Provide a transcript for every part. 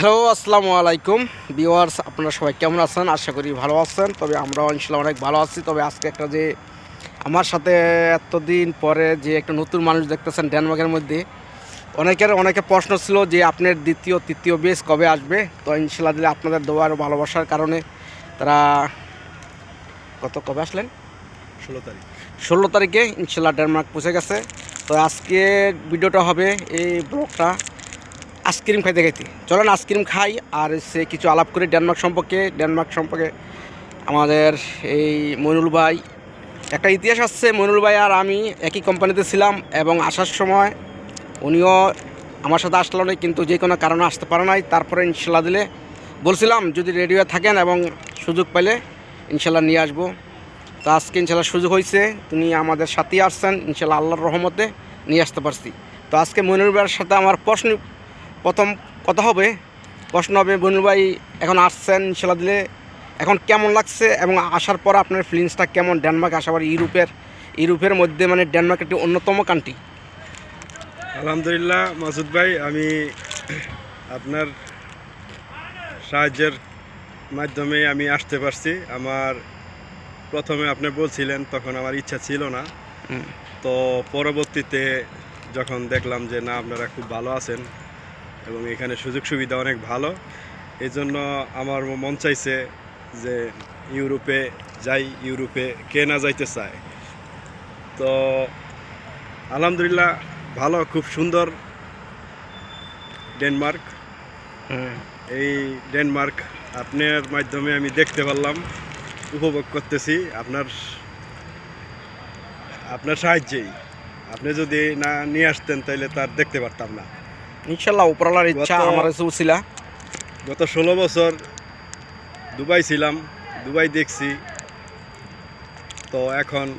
Hello আসসালামু আলাইকুম। Viewers আপনারা সবাই কেমন আছেন? আশা করি ভালো আছেন। তবে আমরাও ইনশাল্লাহ অনেক ভালো আছি। তবে আজকে একটা যে আমার সাথে এতদিন পরে যে একটা নতুন মানুষ দেখতেছেন ডেনমার্কের মধ্যে অনেকের অনেকে প্রশ্ন ছিল যে আপনার দ্বিতীয় তৃতীয় বেস কবে আসবে? তো ইনশাল্লাহ দিলে আপনাদের দোয়ার ভালোবাসার কারণে তারা কত কবে আসলেন? ষোলো তারিখ। ষোলো তারিখে ইনশাল্লাহ ডেনমার্ক পৌঁছে গেছে। তো আজকে ভিডিওটা হবে এই ব্লগটা। আইসক্রিম খাইতে খাইতে চলেন আইসক্রিম খাই আর সে কিছু আলাপ করি ডেনমার্ক সম্পর্কে। ডেনমার্ক সম্পর্কে আমাদের এই মইনুল ভাই। একটা ইতিহাস আসছে মইনুল ভাই আর আমি একই কোম্পানিতে ছিলাম এবং আসার সময় উনিও আমার সাথে আসলো না কিন্তু যে কোনো কারণে আসতে পারে নাই। তারপরে ইনশাল্লাহ দিলে বলছিলাম, যদি রেডিও থাকেন এবং সুযোগ পেলে ইনশাল্লাহ নিয়ে আসব। তো আজকে ইনশাল্লাহ সুযোগ হয়েছে তিনি আমাদের সাথেই আসছেন, ইনশাল্লাহ আল্লাহর রহমতে নিয়ে আসতে পারছি। তো আজকে মনির ভাইয়ের সাথে আমার প্রশ্ন প্রথম কথা হবে প্রশ্ন হবে মনির ভাই এখন আসছেন সেলা দিলে। এখন কেমন লাগছে এবং আসার পর আপনার ফিলিংসটা কেমন? ডেনমার্ক আসার পর ইউরোপের ইউরোপের মধ্যে মানে ডেনমার্ক একটি অন্যতম কান্ট্রি আলহামদুলিল্লাহ মাসুদ ভাই আমি আপনার সাহায্যের মাধ্যমে আমি আসতে পারছি। আমার প্রথমে আপনি বলছিলেন তখন আমার ইচ্ছা ছিল না। তো পরবর্তীতে যখন দেখলাম যে না আপনারা খুব ভালো আছেন। এবং এখানে সুযোগ সুবিধা অনেক ভালো। এই জন্য আমার মন চাইছে যে ইউরোপে যাই ইউরোপে কে না যাইতে চায়। তো আলহামদুলিল্লাহ ভালো খুব সুন্দর ডেনমার্ক। হুম। এই ডেনমার্ক আপনার মাধ্যমে আমি দেখতে পারলাম উপভোগ করতেছি আপনার আপনার সাহায্যেই। আপনি যদি না নিয়ে আসতেন তাহলে তার দেখতে পারতাম না। ইনশাল্লাহ উপরালার ইচ্ছা গত- আমার ছিল গত ষোলো বছর দুবাই ছিলাম দুবাই দেখছি। তো এখন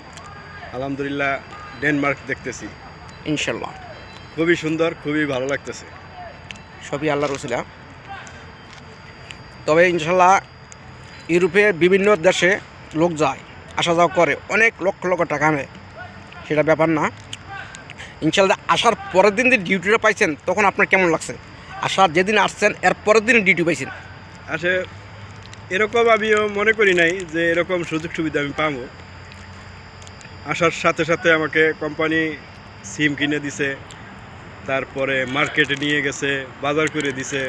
আলহামদুলিল্লাহ ডেনমার্ক দেখতেছি। ইনশাল্লাহ। খুবই সুন্দর খুবই ভালো লাগতেছে। সবই আল্লাহর রসিলা তবে ইনশাল্লাহ ইউরোপের বিভিন্ন দেশে লোক যায় আসা যাওয়া করে। অনেক লক্ষ লক্ষ টাকা নেয়। সেটা ব্যাপার না। ইনশাল্লাহ আসার পরের দিন যে ডিউটিটা পাইছেন, তখন আপনার কেমন লাগছে? আসার যেদিন আসছেন, এর পরের দিন ডিউটি পাইছেন। আসে, এরকম আমিও মনে করি নাই যে এরকম সুযোগ সুবিধা আমি পাবো। আসার সাথে সাথে আমাকে কোম্পানি সিম কিনে দিছে, তারপরে মার্কেটে নিয়ে গেছে, বাজার করে দিছে,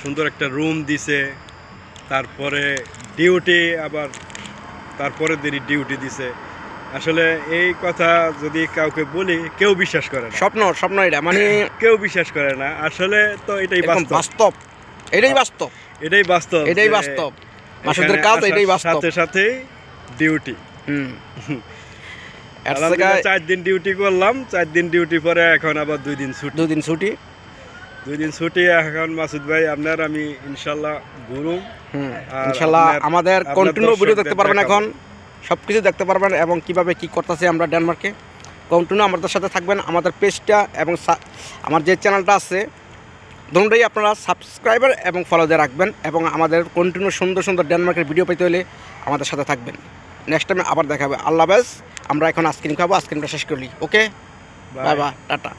সুন্দর একটা রুম দিছে, তারপরে ডিউটি আবার, তারপরের দিনই ডিউটি দিছে। আসলে এই কথা যদি কাউকে বলি কেউ বিশ্বাস করে না। স্বপ্ন স্বপ্ন এটা মানে কেউ বিশ্বাস করে না। আসলে তো এটাই বাস্তব। বাস্তব। এটাই বাস্তব। এটাই বাস্তব এটাই বাস্তব। মাসুদের কাজ এটাই বাস্তব। সাথে সাথেই ডিউটি হুম। চার দিন ডিউটি করলাম। চার দিন ডিউটি পরে এখন আবার দুই দিন ছুটি। দুদিন ছুটি? দুই দিন ছুটি। এখন মাসুদ ভাই আপনার আমি ইনশাল্লাহ আর ইনশাল্লাহ আমাদের কন্টিনিউ ভিডিও দেখতে পারবেন এখন। সব কিছু দেখতে পারবেন এবং কীভাবে কি করতেছি আমরা ডেনমার্কে। কন্টিনিউ আমাদের সাথে থাকবেন আমাদের পেজটা এবং আমার যে চ্যানেলটা আছে দুটোই আপনারা সাবস্ক্রাইবার এবং ফলো দিয়ে রাখবেন এবং আমাদের কন্টিনিউ সুন্দর সুন্দর ডেনমার্কের ভিডিও পেতে হলে আমাদের সাথে থাকবেন। নেক্সট টাইমে আবার দেখাবে। আল্লাহ হাফেজ আমরা এখন আইসক্রিম খাব আইসক্রিমটা শেষ করলি ওকে. By tata.